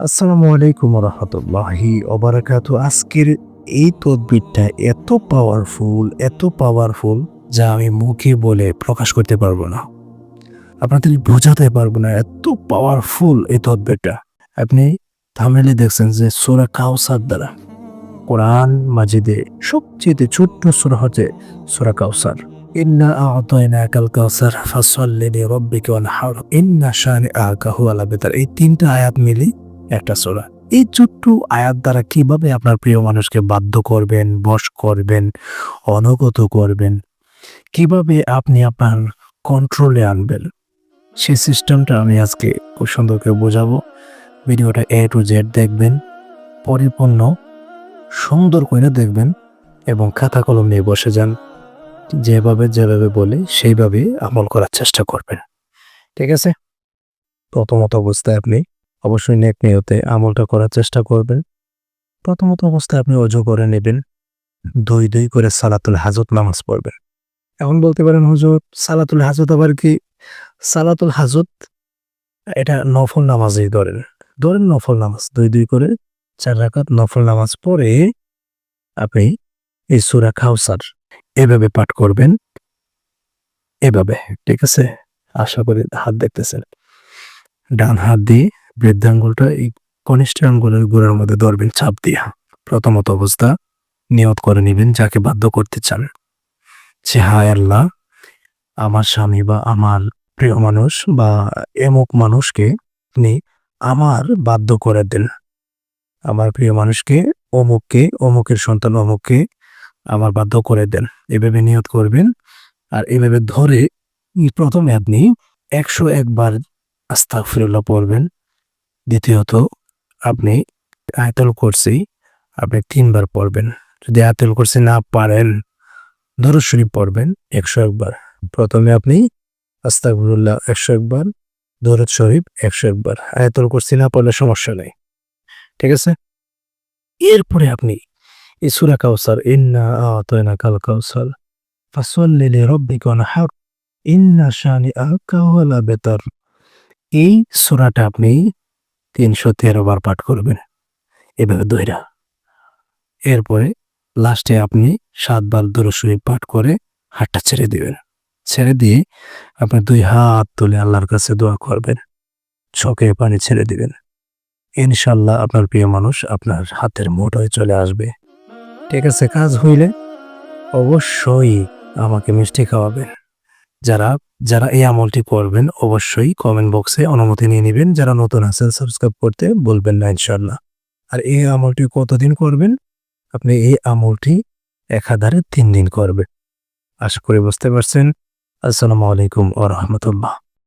আসসালামু আলাইকুম রহমতুল্লাহি অবরাকাতু আজকের এই তদবিরটা এত পাওয়ারফুল এত পাওয়ারফুল যা আমি মুখে বলে প্রকাশ করতে পারব না। আপনাদের বোঝাতে পারব না এত পাওয়ারফুল এই তদবিরটা। আপনি থামেলে দেখছেন যে সোরা কাউসার দ্বারা কোরআন মাজিদে সবচেয়ে ছোট্ট সোরা হচ্ছে সোরা কাউসার ইন্না আতাইনা কাল কাউসার ফাসাল্লি লিরাব্বিকা ওয়ানহার ইন্না শানিআকা এই তিনটা আয়াত মিলি একটা সোরা। এই ছোট্ট আয়াত দ্বারা কীভাবে আপনার প্রিয় মানুষকে বাধ্য করবেন, বশ করবেন, অনগত করবেন? কীভাবে আপনি আপনার কন্ট্রোলে আনবেন? সেই সিস্টেমটা আমি আজকে খুব সুন্দর করে বোঝাবো। ভিডিওটা এ টু জেড দেখবেন, পরিপূর্ণ, সুন্দর করে দেখবেন এবং খাতা কলম নিয়ে বসে যান। যেভাবে যেভাবে বলে, সেইভাবে আমল করার চেষ্টা করবেন। ঠিক আছে? প্রথমত অবস্থায় আপনি অবশ্যই নেক নিয়তে আমলটা করার চেষ্টা করবেন। প্রথমত অবস্থায় আপনি অজু করে নেবেন। দুই দুই করে সালাতুল হাজত নামাজ পড়বেন। এখন বলতে পারেন, হুজুর, সালাতুল হাজত আবার কি? সালাতুল হাজত, এটা নফল নামাজই ধরেন। ধরেন নফল নামাজ, দুই দুই করে চার রাকাত নফল নামাজ পড়ে আপনি এই সুরা খাওসার এভাবে পাঠ করবেন। এভাবে, ঠিক আছে? আশা করি হাত দেখতেছেন। ডান হাত দিয়ে বৃদ্ধাঙ্গুলটা এই কনিষ্ঠ আঙ্গুলের গোড়ার মধ্যে ধরবেন চাপ দিয়া প্রথমত অবস্থা নিয়ত করে নেবেন, যাকে বাধ্য করতে চান। যে হায় আল্লাহ, আমার স্বামী বা আমার প্রিয় মানুষ বা এমুক মানুষকে আপনি আমার বাধ্য করে দেন। আমার প্রিয় মানুষকে, অমুককে, অমুকের সন্তান অমুককে আমার বাধ্য করে দেন। এভাবে নিয়ত করবেন আর এভাবে ধরে প্রথমে আপনি একশো একবার আস্তাগফিরুল্লাহ পড়বেন। দ্বিতীয়ত, আপনি আয়তল করছি আপনি তিনবার পড়বেন। যদি আয়তল করছি না পারেন, দরুদ শরীফ পড়বেন একশো একবার। প্রথমে আপনি আস্তাগফিরুল্লাহ একশো একবার, দরুদ শরীফ একশো একবার। আয়তল করছি না পড়লে সমস্যা নেই, ঠিক আছে? এরপরে আপনি এই সুরা কাউসার ইন্না আতাইনা কাল কাউসার ফাসাল্লি লিরাব্বিকা ওয়ানহার, ইন্না শানিআকা হুয়াল আবতার এই সূরাটা আপনি তিনশো তেরো বার পাঠ করবেন। এভাবে দইরা। এরপরে লাস্টে আপনি সাতবার দরশরী পাঠ করে হাতটা ছেড়ে দিবেন। ছেড়ে দিয়ে আপনি দুই হাত তুলে আল্লাহর কাছে দোয়া করবেন। চোখে পানি ছেড়ে দিবেন। ইনশাল্লাহ আপনার প্রিয় মানুষ আপনার হাতের মুঠোয় চলে আসবে। ঠিক আছে, কাজ হইলে অবশ্যই আমাকে মিষ্টি খাওয়াবেন। যারা যারা এই আমলটি করবেন অবশ্যই কমেন্ট বক্সে অনুমতি নিয়ে নেবেন। যারা নতুন আছেন সাবস্ক্রাইব করতে বলবেন না ইনশাল্লাহ আর এই আমলটি কতদিন করবেন? আপনি এই আমলটি একাধারে তিন দিন করবেন। আশা করি বুঝতে পারছেন। আসসালামু আলাইকুম ও রহমতুল্লাহ।